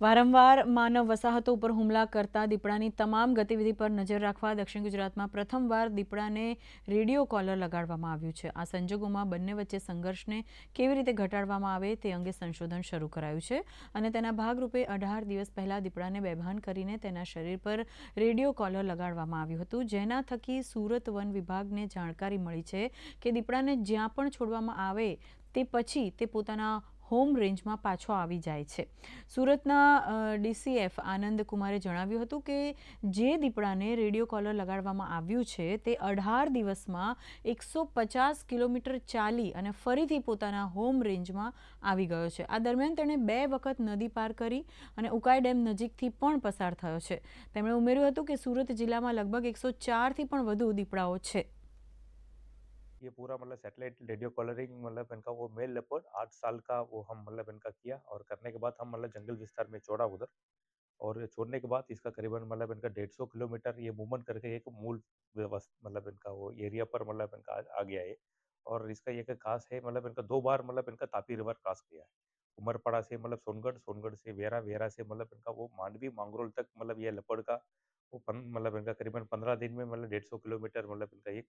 વારંવાર માનવ વસાહતો ઉપર હુમલા કરતા દીપડાની તમામ ગતિવિધિ પર નજર રાખવા દક્ષિણ ગુજરાતમાં પ્રથમવાર દીપડાને રેડિયો કોલર લગાડવામાં આવ્યું છે. આ સંજોગોમાં બંને વચ્ચે સંઘર્ષને કેવી રીતે ઘટાડવામાં આવે તે અંગે સંશોધન શરૂ કરાયું છે અને તેના ભાગરૂપે અઢાર દિવસ પહેલાં દીપડાને બેભાન કરીને તેના શરીર પર રેડિયો કોલર લગાડવામાં આવ્યું હતું. જેના થકી સુરત વન વિભાગને જાણકારી મળી છે કે દીપડાને જ્યાં પણ છોડવામાં આવે તે પછી તે પોતાના હોમ રેન્જમાં પાછો આવી જાય છે. સુરતના ડીસીએફ આનંદ કુમારે જણાવ્યું હતું કે જે દીપડાને રેડિયો કોલર લગાડવામાં આવ્યું છે તે અઢાર દિવસમાં એકસો પચાસ કિલોમીટર ચાલી અને ફરીથી પોતાના હોમ રેન્જમાં આવી ગયો છે. આ દરમિયાન તેણે બે વખત નદી પાર કરી અને ઉકાઈ ડેમ નજીકથી પણ પસાર થયો છે. તેમણે ઉમેર્યું હતું કે સુરત જિલ્લામાં લગભગ એકસો ચારથી પણ વધુ દીપડાઓ છે. ये पूरा मतलब सैटेलाइट रेडियो कॉलरिंग मतलब इनका वो मेल लेपर्ड आठ साल का वो हम मतलब इनका किया और करने के बाद हम मतलब जंगल विस्तार में छोड़ा उधर और छोड़ने के बाद इसका करीबन मतलब इनका डेढ़ सौ किलोमीटर ये मूवमेंट करके एक मूल व्यवस्थ मतलब इनका वो एरिया पर मतलब इनका आ, गया है और इसका एक खास है मतलब इनका दो बार मतलब इनका तापी रिवर क्रॉस किया है उमरपाड़ा से मतलब सोनगढ़ सोनगढ़ से वेरा वेरा से मतलब इनका वो मांडवी मांगरोल तक मतलब ये लपड़ का वो मतलब इनका करीबन पंद्रह दिन में मतलब डेढ़ सौ किलोमीटर मतलब इनका एक,